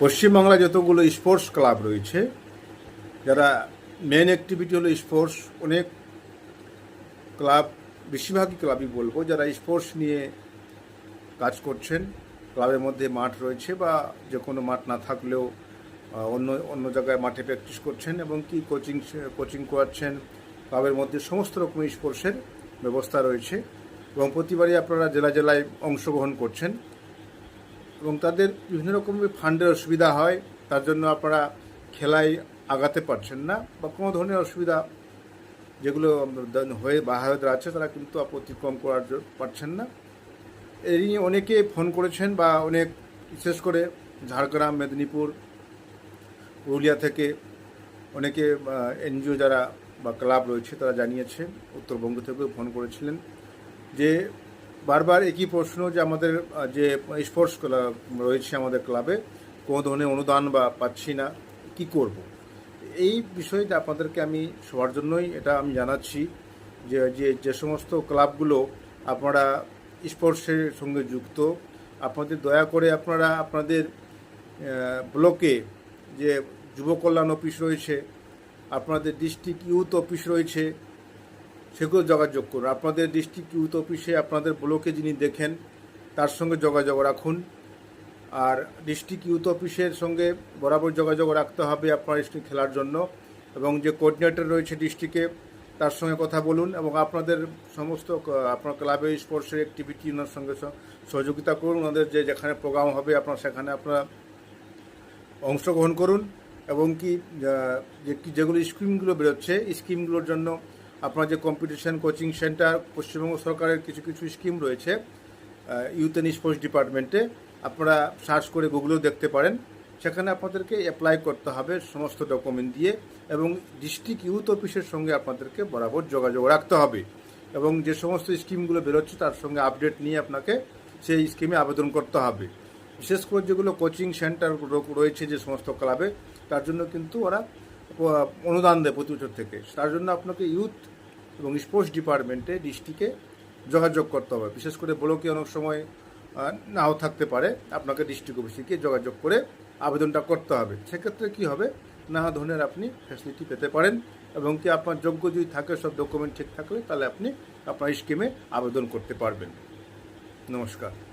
পশ্চিমবাংলায় যতগুলো sports club রয়েছে, যারা মেন অ্যাক্টিভিটি হলো স্পোর্টস, অনেক ক্লাব, বেশিরভাগই ক্লাবই বলব, যারা স্পোর্টস নিয়ে কাজ করছেন, ক্লাবের মধ্যে মাঠ রয়েছে বা যে কোনো মাঠ না থাকলেও অন্য অন্য জায়গায় মাঠে প্র্যাকটিস করছেন এবং কি কোচিং কোচিং করাচ্ছেন, ক্লাবের মধ্যে সমস্ত রকমের স্পোর্টসের ব্যবস্থা রয়েছে এবং প্রতিবারই আপনারা জেলা জেলায় অংশগ্রহণ করছেন। এবং তাদের বিভিন্ন রকমের ফান্ডের অসুবিধা হয়, তার জন্য আপনারা খেলায় আগাতে পারছেন না বা কোনো ধরনের অসুবিধা যেগুলো হয়ে বাহায়তরা আছে তারা কিন্তু অতিক্রম করার পারছেন না। এই নিয়ে অনেকে ফোন করেছেন বা অনেক বিশেষ করে ঝাড়গ্রাম, মেদিনীপুর, পুরুলিয়া থেকে অনেকে এনজিও যারা বা ক্লাব রয়েছে, তারা জানিয়েছে, উত্তরবঙ্গ থেকেও ফোন করেছিলেন যে বারবার একই প্রশ্ন যে আমাদের, যে স্পোর্টস ক্লাব রয়েছে আমাদের ক্লাবে, কোনো ধরনের অনুদান বা পাচ্ছি না, কি করব। এই বিষয়টা আপনাদেরকে আমি সবার জন্যই এটা আমি জানাচ্ছি যে যে যে সমস্ত ক্লাবগুলো আপনারা স্পোর্টসের সঙ্গে যুক্ত, আপনাদের দয়া করে আপনারা আপনাদের ব্লকে যে যুব কল্যাণ অফিস রয়েছে, আপনাদের ডিস্ট্রিক্ট ইউথ অফিস রয়েছে সেগুলো যোগাযোগ করুন। আপনাদের ডিস্ট্রিক্ট ইউথ অফিসে আপনাদের ব্লকে যিনি দেখেন, তার সঙ্গে যোগাযোগ রাখুন। আর ডিস্ট্রিক্ট ইউথ অফিসের সঙ্গে বরাবর যোগাযোগ রাখতে হবে আপনার ডিস্ট্রিক্ট খেলার জন্য। এবং যে কোঅর্ডিনেটর রয়েছে ডিস্ট্রিক্টে তার সঙ্গে কথা বলুন এবং আপনাদের সমস্ত, আপনার ক্লাবে স্পোর্টসের অ্যাক্টিভিটি ওনার সঙ্গে সহযোগিতা করুন। ওনাদের যে যেখানে প্রোগ্রাম হবে, আপনার সেখানে আপনারা অংশগ্রহণ করুন। এবং কি যেগুলো স্কিমগুলো বেরোচ্ছে স্কিমগুলোর জন্য আপনার যে কম্পিটিশন কোচিং সেন্টার পশ্চিমবঙ্গ সরকারের কিছু কিছু স্কিম রয়েছে ইউথ অ্যান্ড স্পোর্টস ডিপার্টমেন্টে আপনারা সার্চ করে গুগলেও দেখতে পারেন। সেখানে আপনাদেরকে অ্যাপ্লাই করতে হবে সমস্ত ডকুমেন্ট দিয়ে এবং ডিস্ট্রিক্ট ইউথ অফিসের সঙ্গে আপনাদেরকে বরাবর যোগাযোগ রাখতে হবে। এবং যে সমস্ত স্কিমগুলো বেরোচ্ছে, তার সঙ্গে আপডেট নিয়ে আপনাকে সেই স্কিমে আবেদন করতে হবে। বিশেষ করে যেগুলো কোচিং সেন্টার রয়েছে যে সমস্ত ক্লাবে তার জন্য কিন্তু ওরা অনুদান দেয় প্রতি বছর থেকে। তার জন্য আপনাকে ইউথ এবং স্পোর্টস ডিপার্টমেন্টে ডিস্ট্রিক্টে যোগাযোগ করতে হবে। বিশেষ করে ব্লকে অনেক সময় নাও থাকতে পারে। আপনাকে ডিস্ট্রিক্ট অফিসে গিয়ে যোগাযোগ করে আবেদনটা করতে হবে। সেক্ষেত্রে কি হবে? নানা ধরনের আপনি ফ্যাসিলিটি পেতে পারেন এবং কি আপনার যোগ্য যদি থাকে, সব ডকুমেন্ট ঠিক থাকলে তাহলে আপনি আপনার স্কিমে আবেদন করতে পারবেন। নমস্কার।